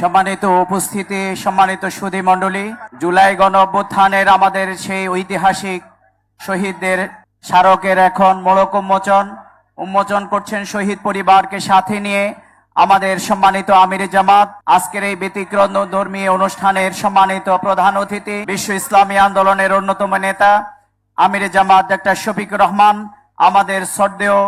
সম্মানিত উপস্থিতি, সম্মানিত সুধী মণ্ডলী, জুলাই গণ অভ্যুত্থানের আমাদের সেই ঐতিহাসিক শহীদদের স্মারকের এখন মোড়ক উন্মোচন। উন্মোচন করছেন শহীদ পরিবারকে সাথে নিয়ে আমাদের সম্মানিত আমির জামাত। আজকের এই ব্যতিক্রম ধর্মীয় অনুষ্ঠানের সম্মানিত প্রধান অতিথি, বিশ্ব ইসলামী আন্দোলনের অন্যতম নেতা, আমির জামাত ডাক্তার শফিক রহমান। আমাদের শ্রদ্ধেয়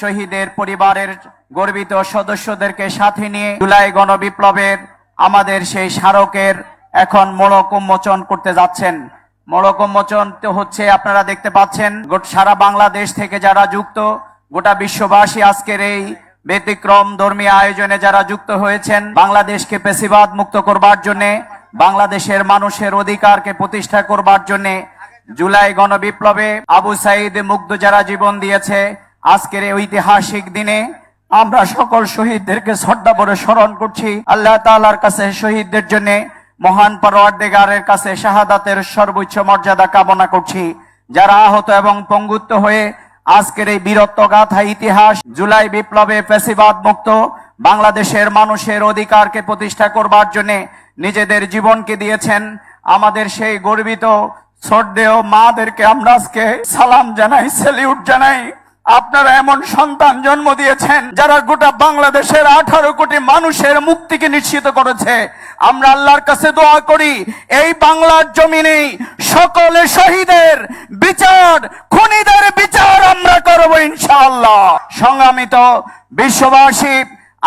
শহীদের পরিবারের গর্বিত সদস্যদেরকে সাথে নিয়ে জুলাই গণবিপ্লবের আমাদের সেই স্মারকের এখন মোড়ক উন্মোচন করতে যাচ্ছেন। মোড়ক উন্মোচন তো হচ্ছে, আপনারা দেখতে পাচ্ছেন, গোট- সারা বাংলাদেশ থেকে যারা যুক্ত, গোটা বিশ্ববাসী আজকের এই ব্যতিক্রম ধর্মীয় আয়োজনে যারা যুক্ত হয়েছেন, বাংলাদেশকে পেশিবাদ মুক্ত করবার জন্যে, বাংলাদেশের মানুষের অধিকারকে প্রতিষ্ঠা করবার জন্যে, জুলাই গণবিপ্লবে আবু সাইদ মুগ্ধ যারা জীবন দিয়েছে, আজকের এই ঐতিহাসিক দিনে আমরা সকল শহীদদেরকে শ্রদ্ধা ভরে স্মরণ করছি। আল্লাহ তালার কাছে শহীদদের জন্য মহান পরওয়ারদেগারের কাছে শাহাদাতের সর্বোচ্চ মর্যাদা কামনা করছি। যারা আহত এবং পঙ্গুত্ব হয়ে আজকের এই বীরত্ব গাথা ইতিহাস জুলাই বিপ্লবে ফেসিবাদ মুক্ত বাংলাদেশের মানুষের অধিকারকে প্রতিষ্ঠা করবার জন্য নিজেদের জীবনকে দিয়েছেন আমাদের সেই গর্বিত শ্রদ্ধেয় মাদেরকে আমরা আজকে সালাম জানাই স্যালিউট জানাই। আপনারা এমন সন্তান জন্ম দিয়েছেন যারা গোটা বাংলাদেশের আঠারো কোটি মানুষের মুক্তিকে নিশ্চিত করেছে। আমরা আল্লাহর কাছে দোয়া করি, এই বাংলার জমিনে সকলে শহীদের বিচার, খুনিদের বিচার আমরা করব ইনশাআল্লাহ। সংগ্রামিত বিশ্ববাসী,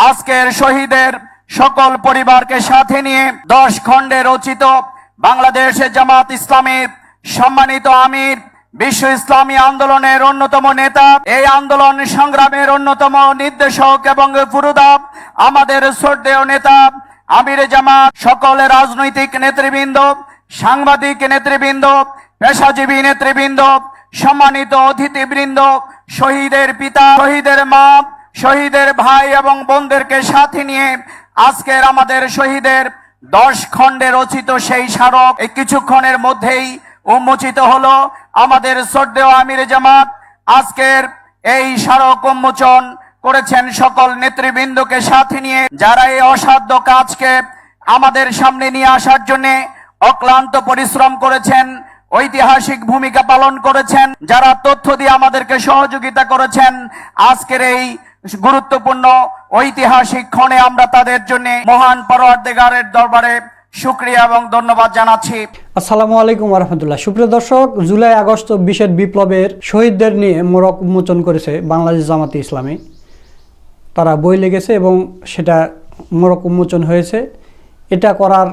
আজকের শহীদের সকল পরিবারকে সাথে নিয়ে দশ খণ্ডে রচিত বাংলাদেশের জামাত ইসলামের সম্মানিত আমির বিশ্ব ইসলামী আন্দোলনের অন্যতম নেতা, এই আন্দোলন সংগ্রামের অন্যতম নির্দেশক এবং পুরুদাব আমাদের শ্রদ্ধেয় নেতা, আমির জামাত, সকল রাজনৈতিক নেতৃবৃন্দ, সাংবাদিক নেতৃবৃন্দ, পেশাজীবী নেতৃবৃন্দ, সম্মানিত অতিথিবৃন্দ, শহীদের পিতা, শহীদের মা, শহীদের ভাই এবং বোনদেরকে সাথে নিয়ে আজকের আমাদের শহীদের দশ খণ্ডে রচিত সেই স্মারক, এই কিছুক্ষণের মধ্যেই উন্মোচিত হলো আমাদের শ্রদ্ধেয় আমির জামাত। আজকের এই স্মারক উন্মোচন করেছেন সকল নেতৃবৃন্দকে সাথে নিয়ে, যারা এই অসাধ্য কাজকে আমাদের সামনে নিয়ে আসার জন্য অক্লান্ত পরিশ্রম করেছেন, ঐতিহাসিক ভূমিকা পালন করেছেন, যারা তথ্য দিয়ে আমাদেরকে সহযোগিতা করেছেন, আজকের এই গুরুত্বপূর্ণ ঐতিহাসিক ক্ষণে আমরা তাদের জন্য মহান পরওয়ারদেগারের দরবারে শুক্রিয়া এবং ধন্যবাদ জানাচ্ছি। আসসালামু আলাইকুম রহমতুল্লাহ সুপ্রিয় দর্শক, জুলাই আগস্ট বিশের বিপ্লবের শহীদদের নিয়ে মোড়ক উন্মোচন করেছে বাংলাদেশ জামাতে ইসলামী। তারা বই লেগেছে এবং সেটা মোড়ক উন্মোচন হয়েছে। এটা করার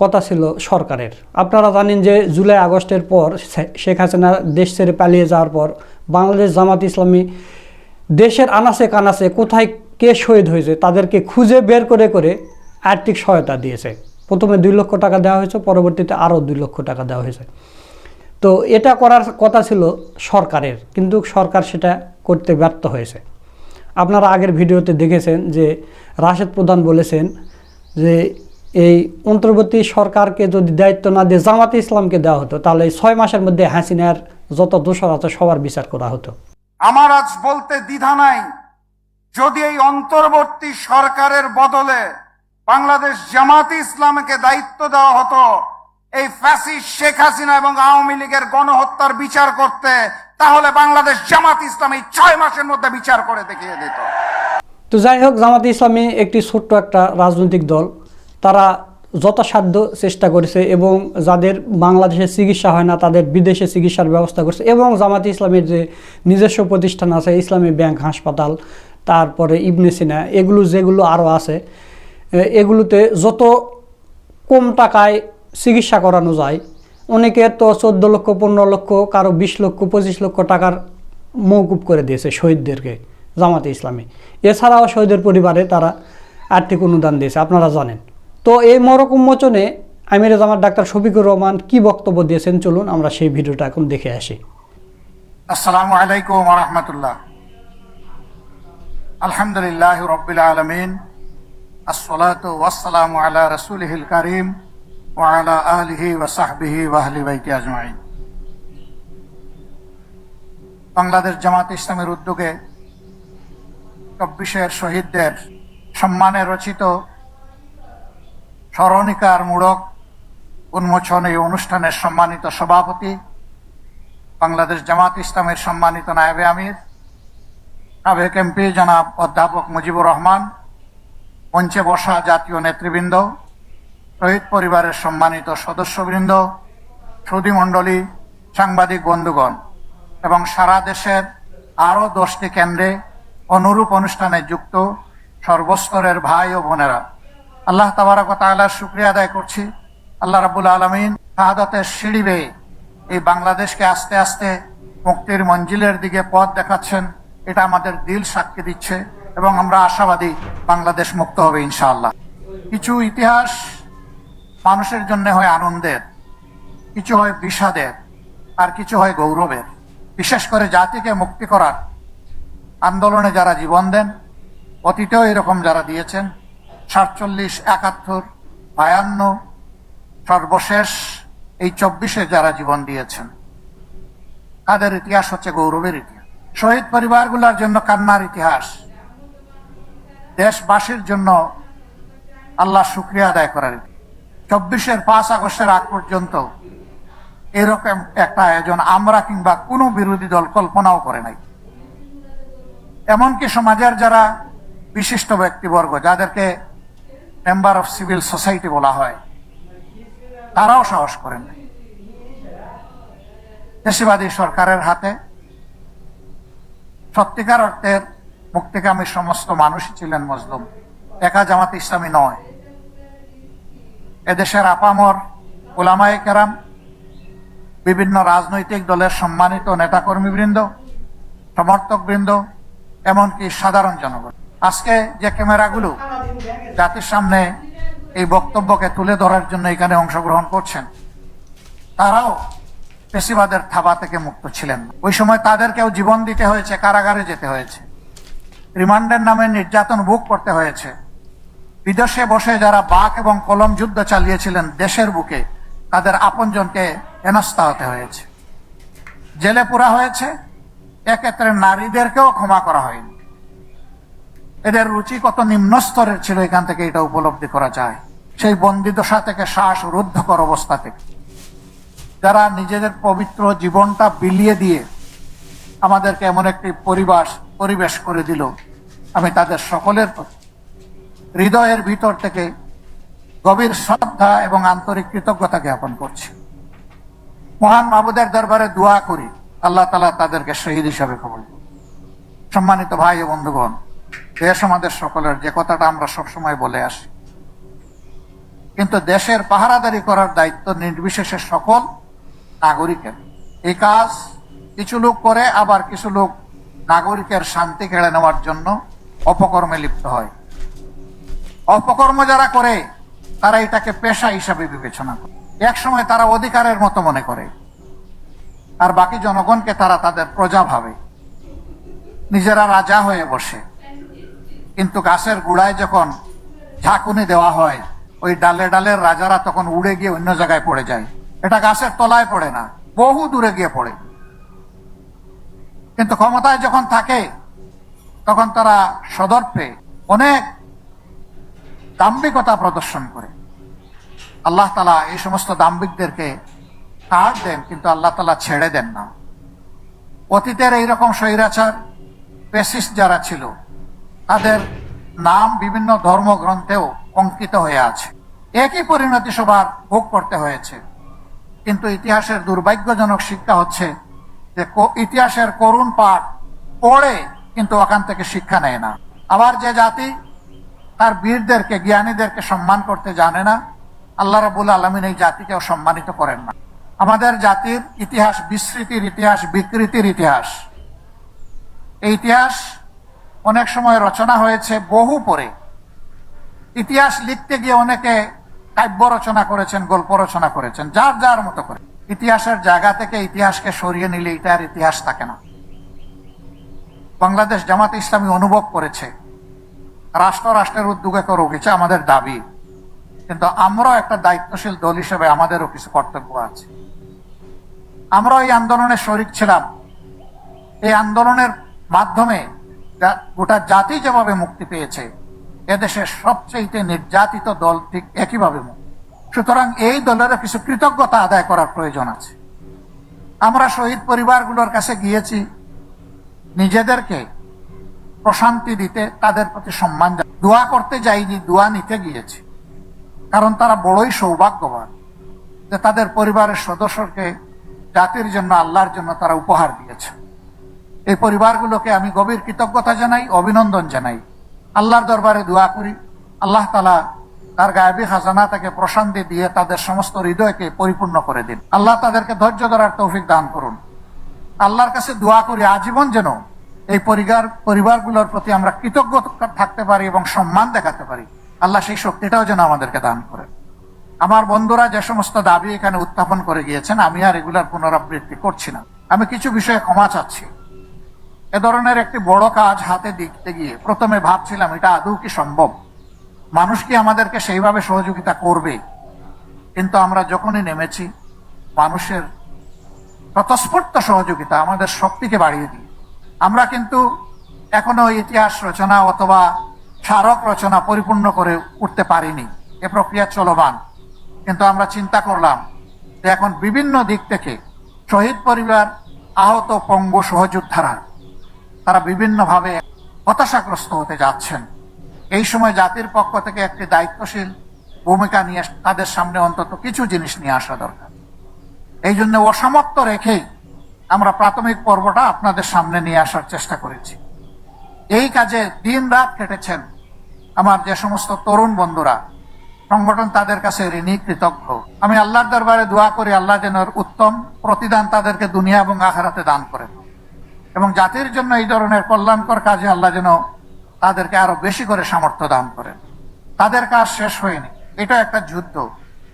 কথা ছিল সরকারের। আপনারা জানেন যে জুলাই আগস্টের পর শেখ হাসিনা দেশ ছেড়ে পালিয়ে যাওয়ার পর বাংলাদেশ জামাত ইসলামী দেশের আনাচে কানাচে কোথায় কে শহীদ হয়েছে তাদেরকে খুঁজে বের করে করে আর্থিক সহায়তা দিয়েছে। প্রথমে দুই লক্ষ টাকা দেওয়া হয়েছে, পরবর্তীতে আরও দুই লক্ষ টাকা দেওয়া হয়েছে। তো এটা করার কথা ছিল সরকারের, কিন্তু সরকার সেটা করতে ব্যর্থ হয়েছে। আপনারা আগের ভিডিওতে দেখেছেন যে রাশেদ প্রধান বলেছেন যে এই অন্তর্বর্তী সরকারকে যদি দায়িত্ব না দিয়ে জামাতে ইসলামকে দেওয়া হতো, তাহলে ছয় মাসের মধ্যে হাসিনার যত দোষর আছে সবার বিচার করা হতো। আমার আজ বলতে দ্বিধা নাই, যদি এই অন্তর্বর্তী সরকারের বদলে বাংলাদেশ জামাতি ইসলামকে দায়িত্ব দেওয়া হতো এই ফ্যাসিস্ট শেখ হাসিনা এবং আওয়ামী লীগের গণহত্যার বিচার করতে, তাহলে বাংলাদেশ জামাত ইসলাম এই ছয় মাসের মধ্যে বিচার করে দেখিয়ে দিত। তো যাই হোক, জামাতে ইসলামী একটি ছোট্ট একটা রাজনৈতিক দল। তারা যথাসাধ্য চেষ্টা করেছে এবং যাদের বাংলাদেশে চিকিৎসা হয় না, তাদের বিদেশে চিকিৎসার ব্যবস্থা করছে এবং জামাতে ইসলামের যে নিজস্ব প্রতিষ্ঠান আছে, ইসলামী ব্যাংক হাসপাতাল, তারপরে ইবনে সিনা, এগুলো যেগুলো আরও আছে এগুলোতে যত কম টাকায় চিকিৎসা করানো যায় অনেকের তো চোদ্দ লক্ষ, পনেরো লক্ষ, কারও বিশ লক্ষ, পঁচিশ লক্ষ টাকার মৌকুব করে দিয়েছে শহীদদেরকে, জামাতে ইসলামী। এছাড়াও শহীদের পরিবারে তারা আর্থিক অনুদান দিয়েছে, আপনারা জানেন। তো এই মরক উন্মোচনে আমির জামাত ডাক্তার শফিকুর রহমান কি বক্তব্য দিয়েছেন, চলুন আমরা সেই ভিডিওটা এখন দেখে আসি। আসসালামু আলাইকুম রহমতুল্লাহ। আলহামদুলিল্লাহ রবিল আলমিন। আলা আলিহি বাংলাদেশ জামাত ইসলামের উদ্যোগে চব্বিশের শহীদদের সম্মানে রচিত স্মরণিকার মূলক উন্মোচন এই অনুষ্ঠানের সম্মানিত সভাপতি বাংলাদেশ জামাত ইসলামের সম্মানিত নায়েবে আমির, সাবেক এমপি জনাব অধ্যাপক মুজিবুর রহমান মঞ্চে বসা জাতীয় নেতৃবৃন্দ, শহীদ পরিবারের সম্মানিত সদস্যবৃন্দ সুধীমণ্ডলী সাংবাদিক বন্ধুগণ, এবং সারা দেশের আরও দশটি কেন্দ্রে অনুরূপ অনুষ্ঠানে যুক্ত সর্বস্তরের ভাই ও বোনেরা। আল্লাহ তাবারক তাআলার শুক্রিয়া আদায় করছি। আল্লাহ রাবুল আলমিন শাহাদতের সিঁড়ি বেয়ে এই বাংলাদেশকে আস্তে আস্তে মুক্তির মঞ্জিলের দিকে পথ দেখাচ্ছেন, এটা আমাদের দিল সাক্ষী দিচ্ছে, এবং আমরা আশাবাদী বাংলাদেশ মুক্ত হবে ইনশাআল্লাহ। কিছু ইতিহাস মানুষের জন্য হয় আনন্দের, কিছু হয় বিষাদের, আর কিছু হয় গৌরবের। বিশেষ করে জাতিকে মুক্তি করার আন্দোলনে যারা জীবন দেন, অতীতেও এরকম যারা দিয়েছেন, সাতচল্লিশ, একাত্তর, বায়ান্ন, সর্বশেষ এই চব্বিশে যারা জীবন দিয়েছেন, তাদের ইতিহাস হচ্ছে গৌরবের ইতিহাস। শহীদ পরিবারগুলোর জন্য কান্নার ইতিহাস। দেশবাসীর জন্য আল্লাহ শুক্রিয়া আদায় করার চব্বিশের পাঁচ আগস্টের আগ পর্যন্ত এরকম একটা আয়োজন আমরা কিংবা কোনো বিরোধী দল কল্পনাও করে নাই। এমনকি সমাজের যারা বিশিষ্ট ব্যক্তিবর্গ, যাদেরকে মেম্বার অফ সিভিল সোসাইটি বলা হয়, তারাও সাহস করেন নাই। দেশবাদী সরকারের হাতে সত্যিকার অর্থের মুক্তিকামী সমস্ত মানুষই ছিলেন মজলুম একা জামাত ইসলামী নয়। এদেশের আপামর ওলামায়ে কেরাম, বিভিন্ন রাজনৈতিক দলের সম্মানিত নেতাকর্মীবৃন্দ, সমর্থকবৃন্দ, এমনকি সাধারণ জনগণ। আজকে যে ক্যামেরাগুলো জাতির সামনে এই বক্তব্যকে তুলে ধরার জন্য এখানে অংশগ্রহণ করছেন, তারাও পেশিবাদের থাবা থেকে মুক্ত ছিলেন। ওই সময় তাদেরকেও জীবন দিতে হয়েছে, কারাগারে যেতে হয়েছে। রিমান্ডের নামে নির্যাতন ভোগ করতে হয়েছে। বিদেশে বসে যারা বাক এবং কলম যুদ্ধ চালিয়েছিলেন দেশের বুকে, তাদের আপনজনকে হেনস্থা হতে হয়েছে। জেলে পুরা হয়েছে, এক্ষেত্রে নারীদেরকেও ক্ষমা করা হয়নি। এদের রুচি কত নিম্ন স্তরের ছিল, এখান থেকে এটা উপলব্ধি করা যায়। সেই বন্দিদশা থেকে শ্বাস রুদ্ধকর অবস্থা থেকে। যারা নিজেদের পবিত্র জীবনটা বিলিয়ে দিয়ে আমাদেরকে এমন একটি পরিবেশ পরিবেশ করে দিল। আমি তাদের সকলের প্রতি হৃদয়ের ভিতর থেকে গভীর শ্রদ্ধা এবং আন্তরিক কৃতজ্ঞতা জ্ঞাপন করছি। মহান মাহবুদের দরবারে দোয়া করি। আল্লাহ তালা তাদেরকে শহীদ হিসাবে কবল। সম্মানিত ভাই ও বন্ধুগণ, দেশ আমাদের সকলের, যে কথাটা আমরা সবসময় বলে আসি। কিন্তু দেশের পাহারাদারি করার দায়িত্ব নির্বিশেষে সকল নাগরিকের। এই কাজ কিছু লোক করে, আবার কিছু লোক নাগরিকের শান্তি কেড়ে নেওয়ার জন্য অপকর্মে লিপ্ত হয়। অপকর্ম যারা করে, তারা এটাকে পেশা হিসাবে বিবেচনা করে। এক সময় তারা অধিকারের মতো মনে করে। আর বাকি জনগণকে তারা তাদের প্রজা ভাবে। নিজেরা রাজা হয়ে বসে। কিন্তু গাছের গুড়ায় যখন ঝাঁকুনি দেওয়া হয়, ওই ডালে ডালের রাজারা তখন উড়ে গিয়ে অন্য জায়গায় পড়ে যায়। এটা গাছের তলায় পড়ে না, বহু দূরে গিয়ে পড়ে। কিন্তু ক্ষমতায় যখন থাকে, তখন তারা সদর্পে অনেক দাম্ভিকতা প্রদর্শন করে। আল্লাহ তালা এই সমস্ত দাম্ভিকদেরকে কাজ দেন, কিন্তু আল্লাহ তালা ছেড়ে দেন না। অতীতের এইরকম স্বৈরাচার পেসিস যারা ছিল, তাদের নাম বিভিন্ন ধর্মগ্রন্থেও অঙ্কিত হয়ে আছে। একই পরিণতি সবার ভোগ করতে হয়েছে। কিন্তু ইতিহাসের দুর্ভাগ্যজনক শিক্ষা হচ্ছে যে ইতিহাসের করুণ পাঠ পড়ে কিন্তু ওখান থেকে শিক্ষা নেয় না। আবার যে জাতি তার বীরদেরকে, জ্ঞানীদেরকে সম্মান করতে জানে না, আল্লাহ রাবুল আলমিন এই জাতিকেও সম্মানিত করেন না। আমাদের জাতির ইতিহাস বিস্মৃতির ইতিহাস, বিকৃতির ইতিহাস। এই ইতিহাস অনেক সময় রচনা হয়েছে বহু পরে। ইতিহাস লিখতে গিয়ে অনেকে কাব্য রচনা করেছেন, গল্প রচনা করেছেন, যার যার মতো করে। ইতিহাসের জায়গা থেকে ইতিহাসকে সরিয়ে নিলে এটা আর ইতিহাস থাকে না। বাংলাদেশ জামাত ইসলামী অনুভব করেছে রাষ্ট্র রাষ্ট্রের উদ্যোগে উঠেছে আমাদের দাবি। কিন্তু আমরাও একটা দায়িত্বশীল দল হিসেবে আমাদেরও কিছু কর্তব্য আছে। আমরা এই আন্দোলনে শরিক ছিলাম। এই আন্দোলনের মাধ্যমে গোটা জাতি যেভাবে মুক্তি পেয়েছে, এদেশের সবচেয়ে নির্যাতিত দল ঠিক একইভাবে মুক্ত। সুতরাং এই দলেরও কিছু কৃতজ্ঞতা আদায় করার প্রয়োজন আছে। আমরা শহীদ পরিবারগুলোর কাছে গিয়েছি। নিজেদেরকে প্রশান্তি দিতে তাদের প্রতি সম্মান। দোয়া করতে যাইনি, দোয়া নিতে গিয়েছি। কারণ তারা বড়ই সৌভাগ্যবান যে তাদের পরিবারের সদস্যকে জাতির জন্য, আল্লাহর জন্য তারা উপহার দিয়েছে। এই পরিবারগুলোকে আমি গভীর কৃতজ্ঞতা জানাই, অভিনন্দন জানাই। আল্লাহর দরবারে দোয়া করি। আল্লাহ তালা তার গায়েবী খাজানা তাকে প্রশান্তি দিয়ে তাদের সমস্ত হৃদয়কে পরিপূর্ণ করে দিন। আল্লাহ তাদেরকে ধৈর্য ধরার তৌফিক দান করুন। আল্লাহর কাছে দোয়া করি, আজীবন যেন এই পরিবার পরিবারগুলোর প্রতি আমরা কৃতজ্ঞ থাকতে পারি এবং সম্মান দেখাতে পারি। আল্লাহ সেই শক্তিটাও যেন আমাদেরকে দান করেন আমার বন্ধুরা যে সমস্ত দাবি এখানে উত্থাপন করে গিয়েছেন, আমি আর এগুলার পুনরাবৃত্তি করছি না। আমি কিছু বিষয়ে ক্ষমা চাচ্ছি। এ ধরনের একটি বড় কাজ হাতে দিতে গিয়ে প্রথমে ভাবছিলাম, এটা আদৌ কি সম্ভব? মানুষ কি আমাদেরকে সেইভাবে সহযোগিতা করবে? কিন্তু আমরা যখনই নেমেছি, মানুষের স্বতঃস্ফূর্ত সহযোগিতা আমাদের শক্তিকে বাড়িয়ে দিই আমরা কিন্তু এখনও ইতিহাস রচনা অথবা স্মারক রচনা পরিপূর্ণ করে উঠতে পারিনি। এ প্রক্রিয়া চলমান। কিন্তু আমরা চিন্তা করলাম যে এখন বিভিন্ন দিক থেকে শহীদ পরিবার, আহত পঙ্গু সহযোদ্ধারা, তারা বিভিন্নভাবে হতাশাগ্রস্ত হতে যাচ্ছেন। এই সময় জাতির পক্ষ থেকে একটি দায়িত্বশীল ভূমিকা নিয়ে তাদের সামনে অন্তত কিছু জিনিস নিয়ে আসা দরকার। এই জন্য অসমাপ্ত রেখেই আমরা প্রাথমিক পর্বটা আপনাদের সামনে নিয়ে আসার চেষ্টা করেছি। এই কাজে দিন রাত কেটেছেন আমার যে সমস্ত তরুণ বন্ধুরা। সংগঠন তাদের কাছে ঋণী, কৃতজ্ঞ। আমি আল্লাহর দরবারে দোয়া করি, আল্লাহ যেন উত্তম প্রতিদান তাদেরকে দুনিয়া এবং আখারাতে দান করেন। এবং জাতির জন্য এই ধরনের কল্যাণকর কাজে আল্লাহ যেন তাদেরকে আরও বেশি করে সামর্থ্য দান করেন। তাদের কাজ শেষ হয়নি। এটা একটা যুদ্ধ।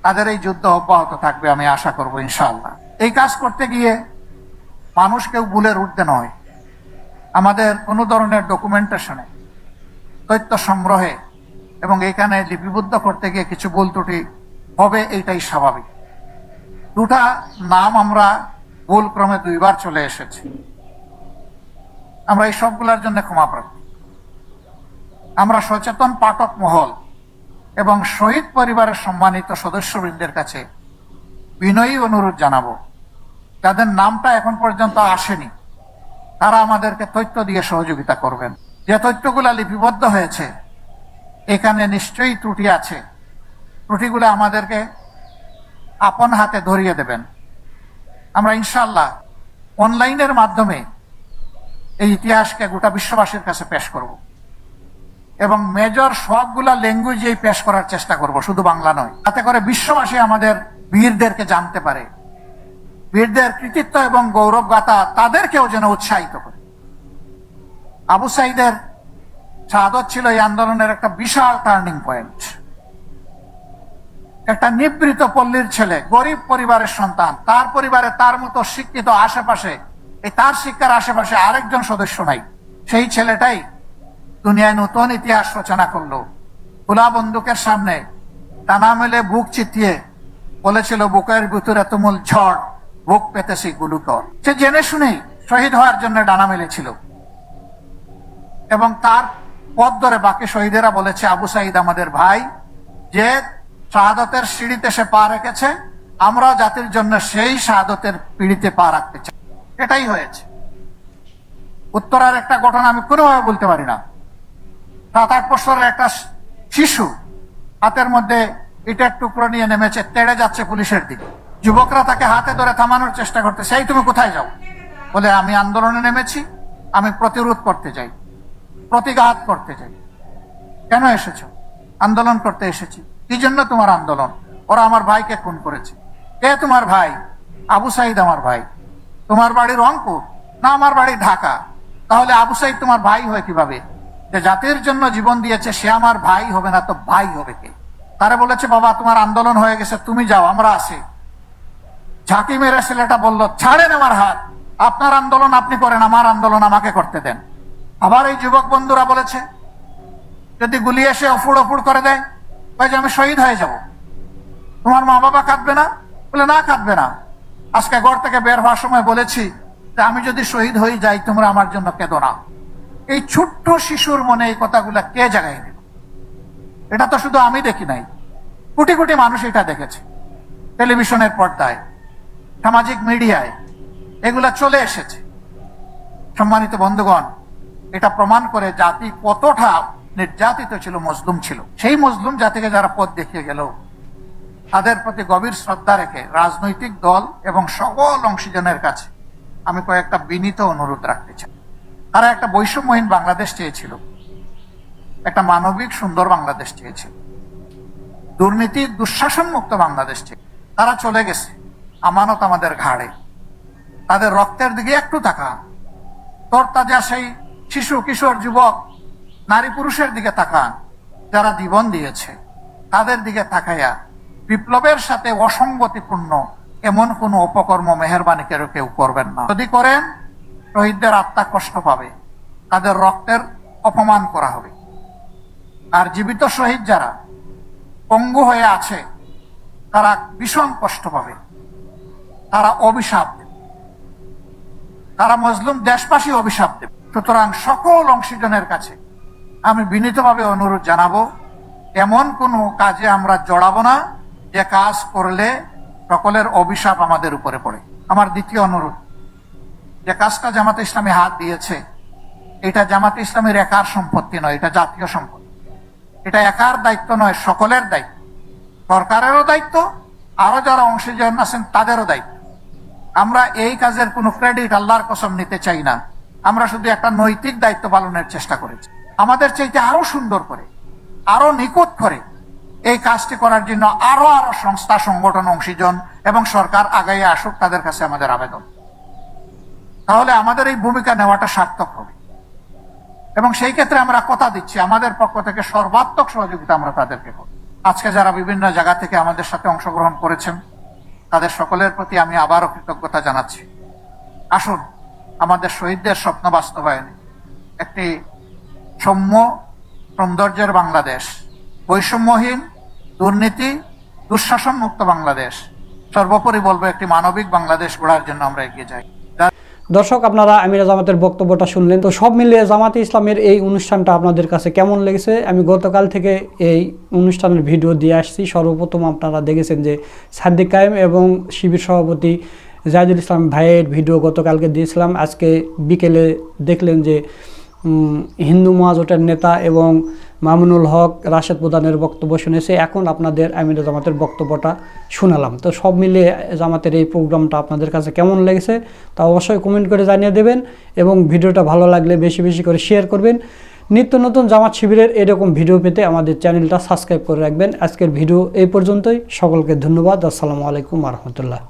তাদের এই যুদ্ধ অব্যাহত থাকবে আমি আশা করব ইনশাল্লাহ এই কাজ করতে গিয়ে মানুষ কেউ ভুলের ঊর্ধ্বে নয়। আমাদের কোনো ধরনের ডকুমেন্টেশনে, তথ্য সংগ্রহে এবং এখানে লিপিবদ্ধ করতে গিয়ে কিছু ভুল ত্রুটি হবে এইটাই স্বাভাবিক। দুটা নাম আমরা ভুল ক্রমে দুইবার চলে এসেছি। আমরা এই সবগুলোর জন্য ক্ষমা প্রার্থী। আমরা সচেতন পাঠক মহল এবং শহীদ পরিবারের সম্মানিত সদস্যবৃন্দের কাছে বিনয়ী অনুরোধ জানাব। যাদের নামটা এখন পর্যন্ত আসেনি। তারা আমাদেরকে তথ্য দিয়ে সহযোগিতা করবেন। যে তথ্যগুলা লিপিবদ্ধ হয়েছে, এখানে নিশ্চয়ই ত্রুটি আছে। ত্রুটিগুলো আমাদেরকে আপন হাতে ধরিয়ে দেবেন। আমরা ইনশাল্লাহ অনলাইনের মাধ্যমে এই ইতিহাসকে গোটা বিশ্ববাসীর কাছে পেশ করব। এবং মেজর সবগুলা ল্যাঙ্গুয়েজেই পেশ করার চেষ্টা করব, শুধু বাংলা নয়। তাতে করে বিশ্ববাসী আমাদের বীরদেরকে জানতে পারে। বীরদের কৃতিত্ব এবং গৌরব গাথা তাদেরকেও যেন উৎসাহিত করে। আবু সাইদের শাহাদত ছিল এই আন্দোলনের একটা বিশাল টার্নিং পয়েন্ট একটা নিবৃত পল্লীর ছেলে, গরিব পরিবারের সন্তান। তার পরিবারে তার মতো শিক্ষিত আশেপাশে, এই তার শিক্ষার আশেপাশে আরেকজন সদস্য নাই। সেই ছেলেটাই দুনিয়ায় নতুন ইতিহাস রচনা করল। খোলা বন্দুকের সামনে টানা মেলে বুক চিতিয়ে বলেছিল, বুকের ভিতরে তুমুল ঝড়, বুক পেতেছি গুলুকর। সে জেনে শুনেই শহীদ হওয়ার জন্য ডানা মেলেছিল। এবং তার পথ ধরে বাকি শহীদেরা বলেছে, আবু সাইদ আমাদের ভাই, যে শাহাদতের সিঁড়িতে সে পা রেখেছে আমরা জাতির জন্য সেই শাহাদতের পিড়িতে পা রাখতে চাই। এটাই হয়েছে। উত্তরার একটা ঘটনা আমি কোনোভাবে বলতে পারি না। সাত, আট বছরের একটা শিশু, হাতের মধ্যে ইটের টুকরো নিয়ে নেমেছে, তেড়ে যাচ্ছে পুলিশের দিকে। যুবকরা তাকে হাতে ধরে থামানোর চেষ্টা করতে, সেই তুমি কোথায় যাও? বলে, আমি আন্দোলনে নেমেছি, আমি প্রতিরোধ করতে যাই প্রতিঘাত করতে যাই কেন এসেছ? আন্দোলন করতে এসেছি। কি জন্য তোমার আন্দোলন? ওরা আমার ভাইকে খুন করেছে। কে তোমার ভাই? আবু সাইদ আমার ভাই। তোমার বাড়ি রংপুর? না, আমার বাড়ি ঢাকা। তাহলে আবু সাইদ তোমার ভাই হয় কীভাবে? যে জাতির জন্য জীবন দিয়েছে, সে আমার ভাই হবে না তো ভাই হবে কে? তারা বলেছে, বাবা, তোমার আন্দোলন হয়ে গেছে, তুমি যাও, আমরা আছি। ঝাঁকি মেরে ছেলেটা বলল, ছাড়েন আমার হাত। আপনার আন্দোলন আপনি করেন, আমার আন্দোলন আমাকে করতে দেন। আবার এই যুবক বন্ধুরা বলেছে, যদি গুলি এসে অফুড় অফুড় করে দেয় যে আমি শহীদ হয়ে যাব। তোমার মা বাবা কাঁদবে না? বলে, না, কাঁদবে না। আজকে ঘর থেকে বের হওয়ার সময় বলেছি যে আমি যদি শহীদ হয়ে যাই, তোমরা আমার জন্য কেঁদো না। এই ছোট্ট শিশুর মনে এই কথাগুলা কে জাগাই দিল? এটা তো শুধু আমি দেখি নাই। কোটি কোটি মানুষ এটা দেখেছে। টেলিভিশনের পর্দায়, সামাজিক মিডিয়ায় এগুলা চলে এসেছে। সম্মানিত বন্ধুগণ, এটা প্রমাণ করে জাতি কতটা নির্যাতিত ছিল, মজলুম ছিল। সেই মজলুম জাতিকে যারা পথ দেখিয়ে গেল, তাদের প্রতি গভীর শ্রদ্ধা রেখে রাজনৈতিক দল এবং সকল অংশীজনের কাছে আমি কয়েকটা বিনীত অনুরোধ রাখতে চাই। তারা একটা বৈষম্যহীন বাংলাদেশ চেয়েছিল। একটা মানবিক সুন্দর বাংলাদেশ চেয়েছিল। দুর্নীতি দুঃশাসন মুক্ত বাংলাদেশ চেয়ে তারা চলে গেছে। আমানত আমাদের ঘাড়ে। তাদের রক্তের দিকে একটু তাকান তোর তাজা সেই শিশু, কিশোর, যুবক, নারী, পুরুষের দিকে তাকান যারা জীবন দিয়েছে, তাদের দিকে তাকাইয়া বিপ্লবের সাথে অসঙ্গতিপূর্ণ এমন কোনো উপকর্ম মেহরবানি কেউ কেউ করবেন না। যদি করেন শহীদদের আত্মা কষ্ট পাবে, তাদের রক্তের অপমান করা হবে। আর জীবিত শহীদ যারা পঙ্গু হয়ে আছে, তারা ভীষণ কষ্ট পাবে। তারা অভিশাপ তারা মজলুম দেশবাসী অভিশাপ দেবে। সুতরাং সকল অংশীজনের কাছে আমি বিনীতভাবে অনুরোধ জানাব, এমন কোনো কাজে আমরা জড়াবো না, যে কাজ করলে সকলের অভিশাপ আমাদের উপরে পড়ে। আমার দ্বিতীয় অনুরোধ। যে কাজটা জামাতে ইসলামী হাত দিয়েছে, এটা জামাতে ইসলামের একার সম্পত্তি নয়, এটা জাতীয় সম্পত্তি। এটা একার দায়িত্ব নয়, সকলের দায়িত্ব। সরকারেরও দায়িত্ব, আরও যারা অংশীজন আছেন তাদেরও দায়িত্ব। আমরা এই কাজের কোনো ক্রেডিট আল্লাহর কসম নিতে চাই না। আমরা শুধু একটা নৈতিক দায়িত্ব পালনের চেষ্টা করেছি। আমাদের চাইতে আরও সুন্দর করে, আরও নিকট করে এই কাজটি করার জন্য আরও আরও সংস্থা, সংগঠন, অংশীজন এবং সরকার আগাইয়ে আসুক, তাদের কাছে আমাদের আবেদন। তাহলে আমাদের এই ভূমিকা নেওয়াটা সার্থক হবে। এবং সেই ক্ষেত্রে আমরা কথা দিচ্ছি, আমাদের পক্ষ থেকে সর্বাত্মক সহযোগিতা আমরা তাদেরকে করব আজকে যারা বিভিন্ন জায়গা থেকে আমাদের সাথে অংশগ্রহণ করেছেন, তাদের সকলের প্রতি আমি আবারও কৃতজ্ঞতা জানাচ্ছি। আসুন, আমাদের শহীদদের স্বপ্ন বাস্তবায়নে একটি সৌম্য, সৌন্দর্যের বাংলাদেশ, বৈষম্যহীন, দুর্নীতি দুঃশাসন মুক্ত বাংলাদেশ, সর্বোপরি বলব একটি মানবিক বাংলাদেশ গড়ার জন্য আমরা এগিয়ে যাই। দর্শক, আপনারা আমিরা জামাতের বক্তব্যটা শুনলেন। তো সব মিলিয়ে জামাতে ইসলামের এই অনুষ্ঠানটা আপনাদের কাছে কেমন লেগেছে? আমি গতকাল থেকে এই অনুষ্ঠানের ভিডিও দিয়ে আসছি। সর্বপ্রথম আপনারা দেখেছেন যে সাদ্দিক কায়েম এবং শিবির সভাপতি জাহিদুল ইসলাম ভাইয়ের ভিডিও গতকালকে দিয়েছিলাম। আজকে বিকেলে দেখলেন যে হিন্দু মহাজোটের নেতা এবং মামুনুল হক, রাশেদ প্রধানের বক্তব্য শুনেছে। এখন আপনাদের আমিরা জামাতের বক্তব্যটা শোনালাম। তো সব মিলিয়ে জামাতের এই প্রোগ্রামটা আপনাদের কাছে কেমন লেগেছে তা অবশ্যই কমেন্ট করে জানিয়ে দেবেন এবং ভিডিওটা ভালো লাগলে বেশি বেশি করে শেয়ার করবেন। নিত্য নতুন জামাত শিবিরের এরকম ভিডিও পেতে আমাদের চ্যানেলটা সাবস্ক্রাইব করে রাখবেন। আজকের ভিডিও এই পর্যন্তই। সকলকে ধন্যবাদ। আসসালামু আলাইকুম রহমতুল্লাহ।